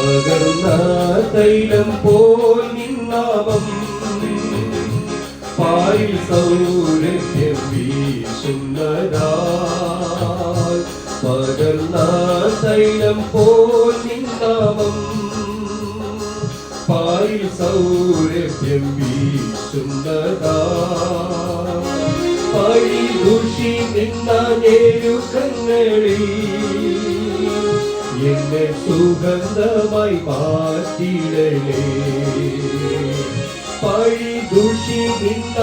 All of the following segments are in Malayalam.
പകർന്ന തൈലം പോൽ നിന്നാമം പാരിൽ സൗരഭ്യം വീശുന്നതായി പകർന്ന തൈലം പോൽ നിന്നാമം പാരിൽ സൗരഭ്യം വീശുന്നതായി പഴി ദുഷി നിന്ന ഞെരുക്കങ്ങളിൽ എന്നെ സുഗന്ധമായി മാറ്റിടലേ പഴി ദുഷി നിന്ന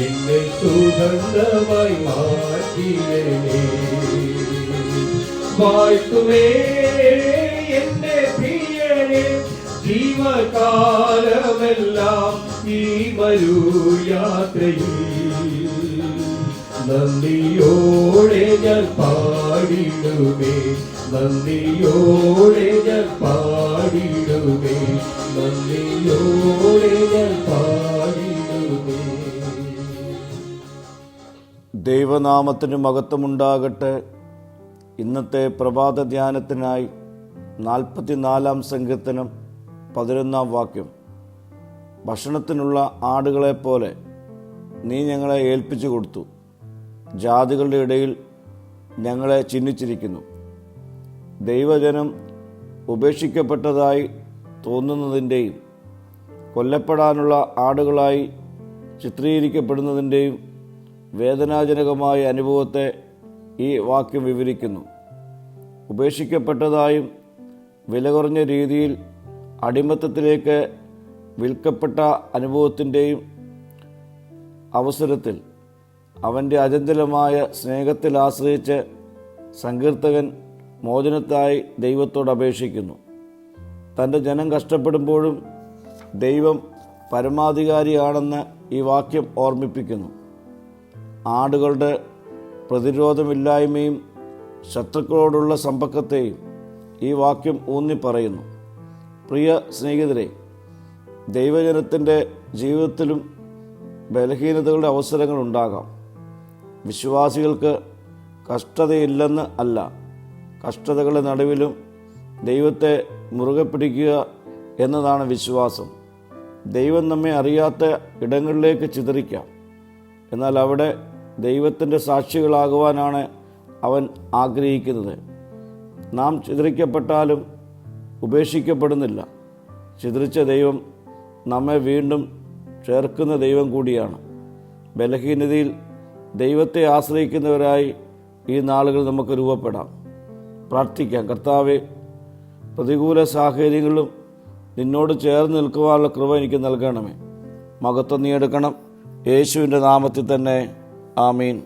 എന്നെ സുഗന്ധമായി മാറ്റിടലേ വാഴ്ത്തുമേ എന്റെ പ്രിയനെ ജീവകാലമെല്ലാം ഈ മരു യാത്രയിൽ നന്ദിയോടെ ഞാൻ പാടിടുമേ. നന്ദിയോടെ ഞാൻ പാടിടുമേ. നന്ദിയോടെ ഞാൻ പാടിടുമേ. ദൈവനാമത്തിന് മഹത്വമുണ്ടാകട്ടെ. ഇന്നത്തെ പ്രഭാത ധ്യാനത്തിനായി നാൽപ്പത്തിനാലാം സങ്കീർത്തനം പതിനൊന്നാം വാക്യം. ഭക്ഷണത്തിനുള്ള ആടുകളെപ്പോലെ നീ ഞങ്ങളെ ഏൽപ്പിച്ചു കൊടുത്തു. ജാതികളുടെ ഇടയിൽ ഞങ്ങളെ ചിഹ്നിച്ചിരിക്കുന്നു. ദൈവജനം ഉപേക്ഷിക്കപ്പെട്ടതായി തോന്നുന്നതിന്റെയും കൊല്ലപ്പെടാനുള്ള ആടുകളായി ചിത്രീകരിക്കപ്പെടുന്നതിന്റെയും വേദനാജനകമായ അനുഭവത്തെ ഈ വാക്യം വിവരിക്കുന്നു. ഉപേക്ഷിക്കപ്പെട്ടതായും വില കുറഞ്ഞ രീതിയിൽ അടിമത്തത്തിലേക്ക് വിൽക്കപ്പെട്ട അനുഭവത്തിന്റെയും അവസരത്തിൽ അവന്റെ അചഞ്ചലമായ സ്നേഹത്തിൽ ആശ്രയിച്ച് സങ്കീർത്തകൻ മോചനത്തായി ദൈവത്തോട് അപേക്ഷിക്കുന്നു. തന്റെ ജനം കഷ്ടപ്പെടുമ്പോഴും ദൈവം പരമാധികാരിയാണെന്ന് ഈ വാക്യം ഓർമ്മിപ്പിക്കുന്നു. ആടുകളുടെ പ്രതിരോധമില്ലായ്മയും ശത്രുക്കളോടുള്ള സമ്പർക്കത്തെയും ഈ വാക്യം ഊന്നി പറയുന്നു പ്രിയ സ്നേഹിതരെ ദൈവജനത്തിന്റെ ജീവിതത്തിലും ബലഹീനതകളുടെ അവസരങ്ങൾ ഉണ്ടാകാം വിശ്വാസികൾക്ക് കഷ്ടതയില്ലെന്ന് അല്ല. കഷ്ടതകളുടെ നടുവിലും ദൈവത്തെ മുറുകെ പിടിക്കുക എന്നതാണ് വിശ്വാസം. ദൈവം നമ്മെ അറിയാത്ത ഇടങ്ങളിലേക്ക് ചിതറിക്കാം. എന്നാൽ അവിടെ ദൈവത്തിന്റെ സാക്ഷികളാകുവാനാണ് അവൻ ആഗ്രഹിക്കുന്നത്. നാം ചിതറിക്കപ്പെട്ടാലും ഉപേക്ഷിക്കപ്പെടുന്നില്ല. ചിതറിച്ച ദൈവം നമ്മെ വീണ്ടും ചേർക്കുന്ന ദൈവം കൂടിയാണ്. ബലഹീനതയിൽ ദൈവത്തെ ആശ്രയിക്കുന്നവരായി ഈ നാളുകൾ നമുക്ക് രൂപപ്പെടാം. പ്രാർത്ഥിക്കാം. കർത്താവെ പ്രതികൂല സാഹചര്യങ്ങളും നിന്നോട് ചേർന്ന് നിൽക്കുവാനുള്ള കൃപ എനിക്ക് നൽകണമേ. മകത്വം നീ എടുക്കണം. യേശുവിന്റെ നാമത്തിൽ തന്നെ. ആമീൻ.